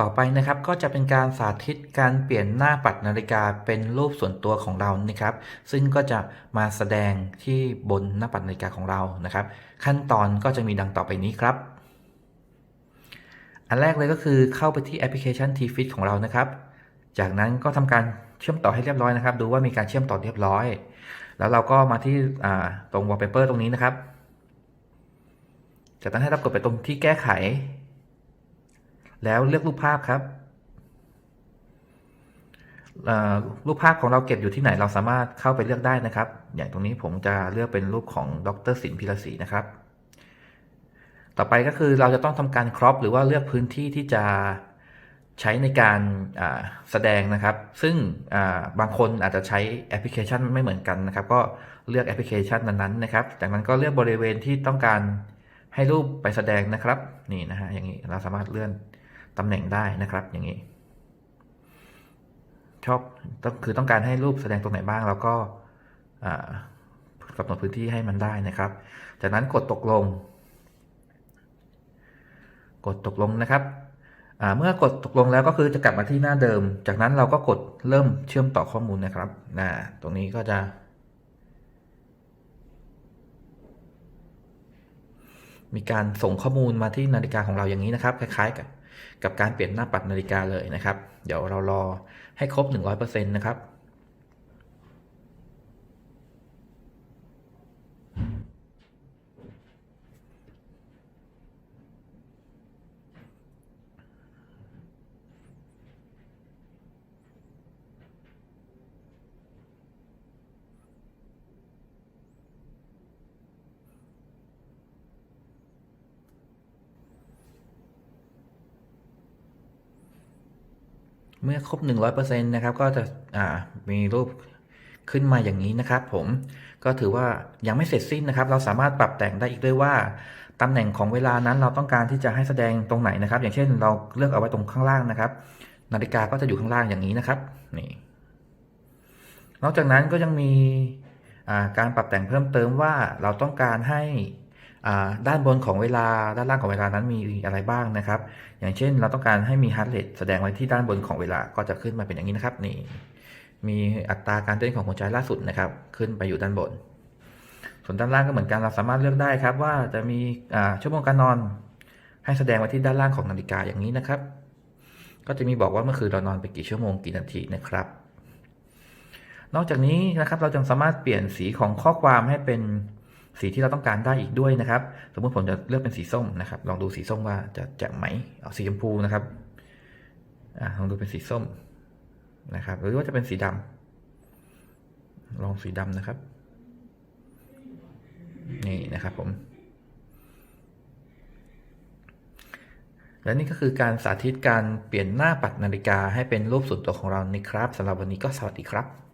ต่อไปนะครับก็จะเป็นการสาธิตการเปลี่ยนหน้าปัดนาฬิกาเป็นรูปส่วนตัวของเรานะครับ ซึ่งก็จะมาแสดงที่บนหน้าปัดนาฬิกาของเรานะครับ ขั้นตอนก็จะมีดังต่อไปนี้ครับ อันแรกเลยก็คือเข้าไปที่แอปพลิเคชัน T-Fit ของเรานะครับ จากนั้นก็ทำการเชื่อมต่อให้เรียบร้อยนะครับ ดูว่ามีการเชื่อมต่อเรียบร้อย แล้วเราก็มาที่ตรง wallpaper ตรงนี้นะครับจากนั้นให้เรากดไปตรงที่แก้ไข แล้วเลือกรูปภาพครับรูปภาพของเราเก็บอยู่ที่ไหนเราสามารถเข้าไปเลือกได้นะครับ อย่างตรงนี้ผมจะเลือกเป็นรูปของดรสินพิรศรีนะครับ ต่อไปก็คือเราจะต้องทำการครอปหรือว่าเลือกพื้นที่ที่จะใช้ในการแสดงนะครับ ซึ่งบางคนอาจจะใช้แอปพลิเคชันไม่เหมือนกันนะครับ ก็เลือกแอปพลิเคชันนั้นๆนะครับ จากนั้นก็เลือกบริเวณที่ต้องการให้รูปไปแสดงนะครับ นี่นะฮะอย่างนี้เราสามารถเลื่อน ตำแหน่งได้นะครับ อย่างนี้ ชอบคือต้องการให้รูปแสดงตรงไหนบ้างแล้วก็กำหนดพื้นที่ให้มันได้นะครับ จากนั้นกดตกลง กดตกลงนะครับ เมื่อกดตกลงแล้วก็คือจะกลับมาที่หน้าเดิม จากนั้นเราก็กดเริ่มเชื่อมต่อข้อมูลนะครับนะตรงนี้ก็จะ มีการส่งข้อมูลมาที่นาฬิกาของเราอย่างนี้นะครับ คล้าย ๆ กับ กับการเปลี่ยนหน้าปัดนาฬิกาเลยนะครับ เดี๋ยวเรารอให้ครบ 100%นะครับ เมื่อครบ 100%นะครับก็จะมีรูปขึ้นมาอย่างนี้นะครับ ผมก็ถือว่ายังไม่เสร็จสิ้นนะครับ เราสามารถปรับแต่งได้อีกด้วยว่าตำแหน่งของเวลานั้นเราต้องการที่จะให้แสดงตรงไหนนะครับ อย่างเช่นเราเลือกเอาไว้ตรงข้างล่างนะครับ นาฬิกาก็จะอยู่ข้างล่างอย่างนี้นะครับนี่นอกจากนั้นก็ยังมีการปรับแต่งเพิ่มเติมว่าเราต้องการให้ ด้านบนของเวลาด้านล่างของเวลานั้นมีอะไรบ้างนะครับ อย่างเช่นเราต้องการให้มีฮาร์ดเรทแสดงไว้ที่ด้านบนของเวลาก็จะขึ้นมาเป็นอย่างนี้นะครับนี่มีอัตราการเต้นของหัวใจล่าสุดนะครับ ขึ้นไปอยู่ด้านบน ส่วนด้านล่างก็เหมือนกันเราสามารถเลือกได้ครับ ว่าจะมีชั่วโมงการนอน ให้แสดงไว้ที่ด้านล่างของนาฬิกาอย่างนี้นะครับ ก็จะมีบอกว่าเมื่อคืนเรานอนไปกี่ชั่วโมงกี่นาทีนะครับ นอกจากนี้นะครับเราจะสามารถเปลี่ยนสีของข้อความให้เป็น สีที่เราต้องการได้อีกด้วยนะครับ สมมติผมจะเลือกเป็นสีส้มนะครับ ลองดูสีส้มว่าจะแจ่มไหมเอาสีชมพูนะครับอ่าลองดูเป็นสีส้มนะครับ หรือว่าจะเป็นสีดำลองสีดำนะครับ นี่นะครับผม และนี่ก็คือการสาธิตการเปลี่ยนหน้าปัดนาฬิกาให้เป็นรูปส่วนตัวของเรานะครับสำหรับวันนี้ก็สวัสดีครับ